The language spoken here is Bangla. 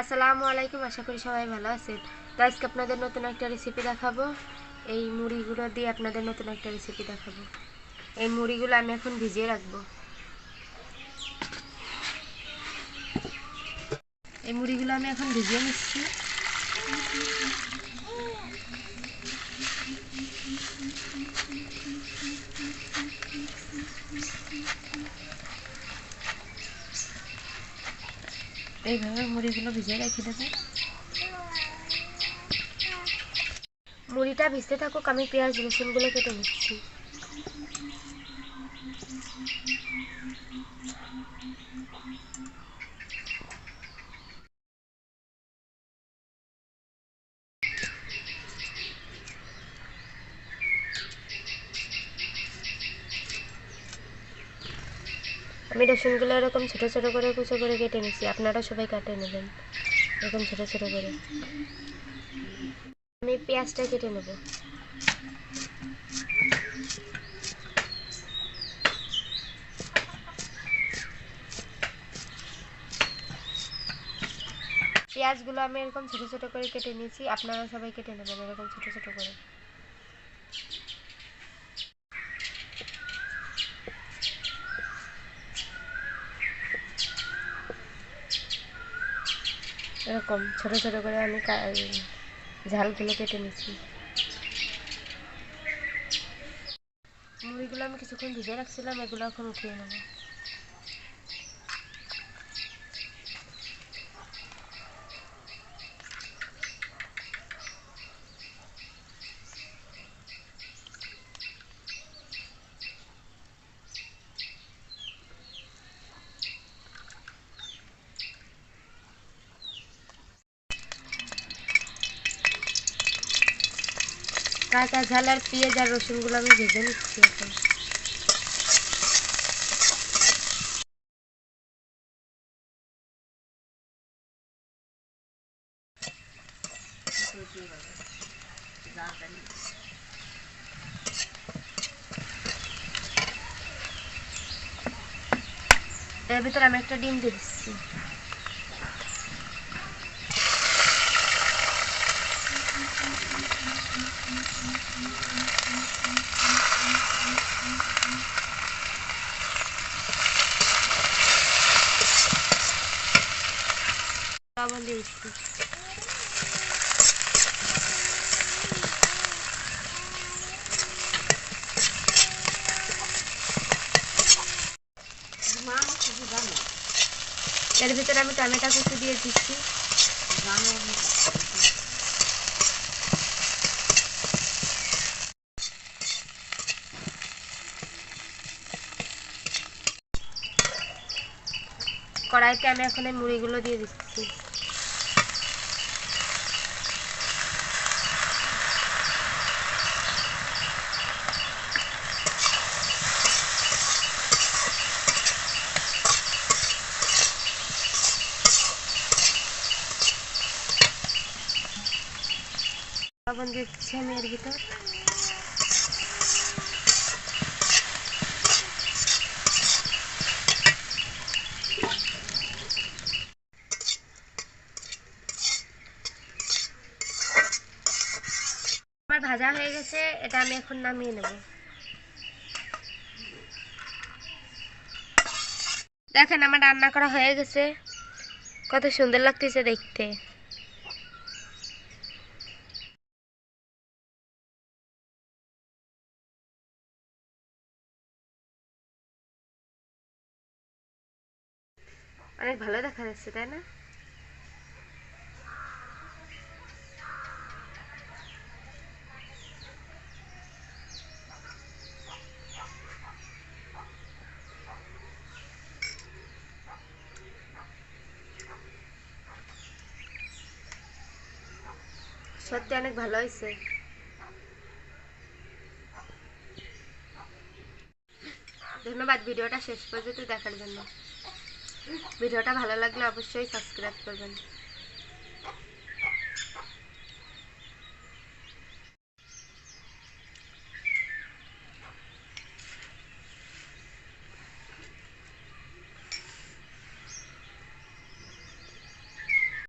আসসালামু আলাইকুম, আশা করি সবাই ভালো আছেন। তো আজকে আপনাদের নতুন একটা রেসিপি দেখাবো। এই মুড়িগুলো দিয়ে আপনাদের নতুন একটা রেসিপি দেখাবো। এই মুড়িগুলো আমি এখন ভিজিয়ে রাখব। এই মুড়িগুলো আমি এখন ভিজিয়ে নিচ্ছি। এইভাবে মুড়িগুলো ভিজিয়ে রেখে দেবো। মুড়িটা ভিজতে থাকুক আমি পেঁয়াজ রসুনগুলো কেটে নিচ্ছি। আমি রসুনগুলো এরকম ছোটো ছোটো করে কুচো করে কেটে নিচ্ছি। আপনারা সবাই কাটে নেবেন। এরকম ছোটো ছোটো করে। আমি পেঁয়াজটা কেটে নেব। পেঁয়াজগুলো আমি এরকম ছোটো ছোটো করে কেটে নিয়েছি আপনারা সবাই কেটে নেবেন এরকম ছোটো ছোটো করে। এরকম, ছোট ছোট করে আমি ঝালগুলো কেটে নিচ্ছি মুড়িগুলো আমি কিছুক্ষণ ভিজে রাখছিলাম, এগুলো এখন উঠিয়ে নেব। কাঁচা ঝাল আর পেঁয়াজ আর রসুনগুলো আমি ভেজে নিচ্ছি এখন। এর ভিতরে আমি একটা ডিম দিয়ে দিচ্ছি। দিচ্ছি। এর ভিতরে আমি টমেটো কুচি দিয়ে দিচ্ছি। কড়াইতে আমি এখন এই মুড়িগুলো দিয়ে দিচ্ছি। লবণ দিচ্ছি আমি এর ভিতর। আমার ভাজা হয়ে গেছে, এটা আমি এখন নামিয়ে নেব। দেখেন আমার রান্না করা হয়ে গেছে। কত সুন্দর লাগতেছে দেখতে। অনেক ভালো দেখা যাচ্ছে, তাই না? সত্যি অনেক ভালো হয়েছে। ধন্যবাদ, ভিডিওটা শেষ পর্যন্ত দেখার জন্য। ভিডিওটা ভালো লাগলে অবশ্যই সাবস্ক্রাইব করবেন।